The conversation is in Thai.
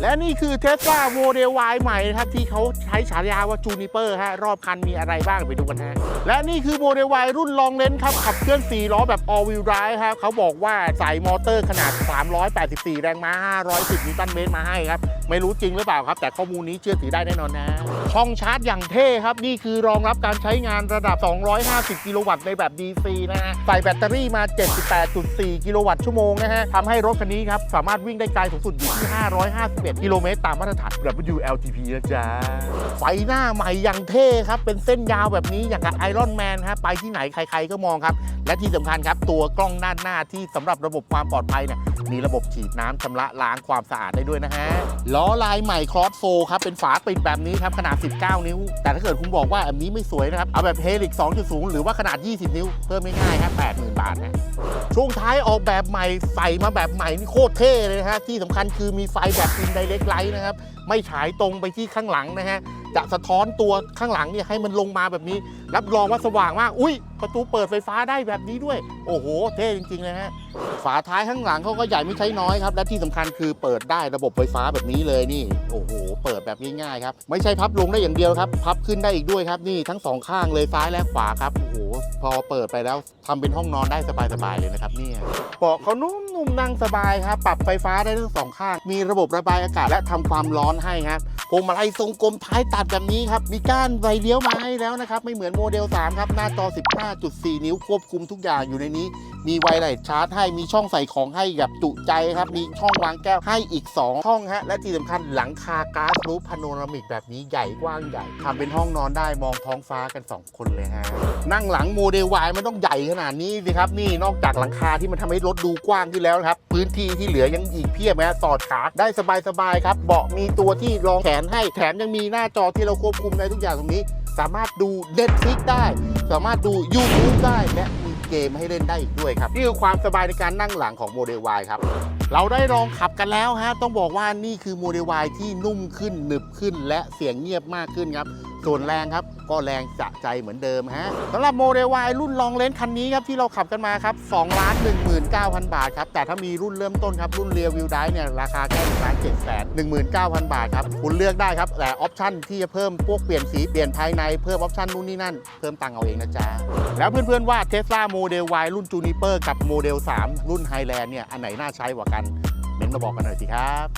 และนี่คือ Tesla Model Y ใหม่นะครับ ที่เขาใช้ฉายาว่า Juniper ฮะรอบคันมีอะไรบ้างไปดูกันฮะ และนี่คือ Model Y รุ่นลองเลนครับ ขับเคลื่อน 4 ล้อแบบ All Wheel Drive ครับเขาบอกว่าใส่มอเตอร์ขนาด 384 แรงม้า 510 นิวตันเมตรมาให้ครับ ไม่รู้จริงหรือเปล่าครับ แต่ข้อมูลนี้เชื่อถือได้แน่นอนนะช่องชาร์จอย่างเท่ครับ นี่คือรองรับการใช้งานระดับ 250 กิโลวัตต์ในแบบ DC นะฮะใส่แบตเตอรี่มา 78.4 กิโลวัตต์ชั่วโมงนะฮะทำให้รถคันนี้ครับสามารถวิ่งได้ไกลสูงสุดอยู่ที่551กิโลเมตรตามมาตรฐาน WLTP นะจ๊ะ ไฟหน้าใหม่อย่างเท่ครับ เป็นเส้นยาวแบบนี้อย่างกับไอรอนแมนฮะไปที่ไหนใครๆก็มองครับ และที่สำคัญครับ ตัวกล้องด้านหน้าที่สำหรับระบบความปลอดภัยเนี่ย มีระบบฉีดน้ำชำระล้างความสะอาดได้ด้วยนะฮะ ล้อลายใหม่ครอสโฟครับ เป็นฝาปิดแบบนี้ครับ ขนาด 19 นิ้ว แต่ถ้าเกิดคุณบอกว่าแบบนี้ไม่สวยนะครับ เอาแบบเฮลิก 2.0 หรือว่าขนาด 20 นิ้ว เพิ่มไม่ง่ายครับ80,000 บาทฮะช่วงท้ายออกแบบใหม่ใส่มาแบบใหม่นี่โคตรเท่เลยนะฮะที่สำคัญคือมีไฟแบบอินไดเรกไลท์นะครับไม่ฉายตรงไปที่ข้างหลังนะฮะ จะสะท้อนตัวข้างหลังเนี่ยให้มันลงมาแบบนี้ รับรองว่าสว่างมาก อุ้ยประตูเปิดไฟฟ้าได้แบบนี้ด้วย โอ้โห เท่จริงๆเลยฮะ ฝาท้ายข้างหลังเขาก็ใหญ่ไม่ใช่น้อยครับ และที่สำคัญคือเปิดได้ระบบไฟฟ้าแบบนี้เลยนี่ โอ้โห เปิดแบบง่ายๆครับ ไม่ใช่พับลงได้อย่างเดียวครับ พับขึ้นได้อีกด้วยครับ นี่ทั้งสองข้างเลยซ้ายและขวาครับ โอ้โห พอเปิดไปแล้วทำเป็นห้องนอนได้สบายๆเลยนะครับเนี่ยเบาะเขานุ่มๆนั่งสบายครับ ปรับไฟฟ้าได้ทั้งสองข้าง มีระบบระบายอากาศและทำความร้อนให้ครับ พวงมาลัยทรงกลมท้ายตัดแบบนี้ครับ มีก้านไฟเลี้ยวมาให้แล้วนะครับ ไม่เหมือนโมเดล 3 ครับ หน้าจอ 15.4 นิ้วควบคุมทุกอย่างอยู่ในนี้ มีไวเลสชาร์จให้มีช่องใส่ของให้แบบจุใจครับ มีช่องวางแก้วให้อีก2ช่องฮะ และที่สำคัญหลังคาก๊าซรูฟพาโนรามิกแบบนี้ใหญ่กว้างใหญ่ทำเป็นห้องนอนได้มองท้องฟ้ากัน 2 คนเลยฮะ นั่งหลังโมเดล Y มันต้องใหญ่ขนาดนี้สิครับ นี่นอกจากหลังคาที่มันทำให้รถดูกว้างขึ้นแล้วครับ พื้นที่ที่เหลือยังอีกเพียบนะสอดขาได้สบายๆครับเบาะมีตัวที่รองแขนให้แถมยังมีหน้าจอที่เราควบคุมได้ทุกอย่างตรงนี้ สามารถดู Netflix ได้ สามารถดู YouTube ได้และมี เกมให้เล่นได้อีกด้วยครับ นี่คือความสบายในการนั่งหลังของโมเดล Y ครับ เราได้ลองขับกันแล้วฮะ ต้องบอกว่านี่คือโมเดล Y ที่นุ่มขึ้นหนึบขึ้น และเสียงเงียบมากขึ้นครับ ส่วนแรงครับ ก็แรงสะใจเหมือนเดิมฮะสำหรับโมเดล Y รุ่นลองเลนคันนี้ครับที่เราขับกันมาครับ2ล้าน19,000 บาทครับ แต่ถ้ามีรุ่นเริ่มต้นครับ รุ่นเรียวิวได้เนี่ย ราคาแค่1ล้าน7แสน19,000 บาทครับ คุณเลือกได้ครับ แต่ออปชันที่จะเพิ่มพวกเปลี่ยนสีเปลี่ยนภายในเพิ่มออปชันนู่นนี่นั่น เพิ่มตังเอาเองนะจ๊ะแล้วเพื่อนๆว่าโมเดล Y รุ่น Juniper กับโมเดล 3 รุ่น Highland เนี่ย อันไหนน่าใช้กว่ากัน เม้นต์มาบอกกันหน่อยสิครับ